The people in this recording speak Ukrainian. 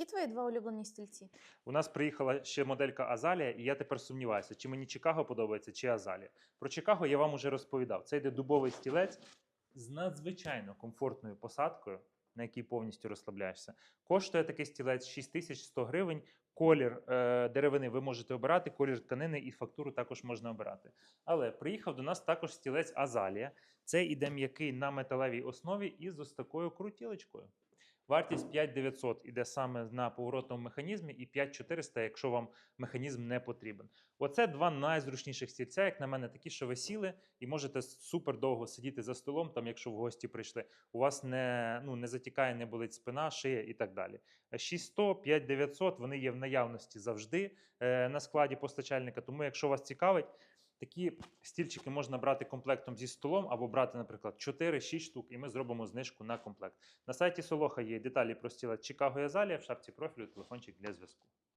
Які твої два улюблені стільці? У нас приїхала ще моделька Азалія, і я тепер сумніваюся, чи мені Чикаго подобається, чи Азалія. Про Чикаго я вам уже розповідав. Це йде дубовий стілець з надзвичайно комфортною посадкою, на якій повністю розслабляєшся. Коштує такий стілець 6100 гривень. Колір е, деревини ви можете обирати, колір тканини і фактуру також можна обирати. Але приїхав до нас також стілець Азалія. Це іде м'який на металевій основі із ось такою крутілочкою. Вартість 5900 іде саме на поворотному механізмі, і 5400, якщо вам механізм не потрібен. Оце два найзручніших стільця, як на мене, такі, що ви сіли, і можете супер довго сидіти за столом, там, якщо в гості прийшли. У вас не, ну, не затікає, не болить спина, шия і так далі. 6100, 5900, вони є в наявності завжди е, на складі постачальника. Тому, якщо вас цікавить, Такі стільчики можна брати комплектом зі столом або брати, наприклад, 4-6 штук, і ми зробимо знижку на комплект. На сайті Солоха є деталі про стіла Чикаго і Азалія, в шапці профілю телефончик для зв'язку.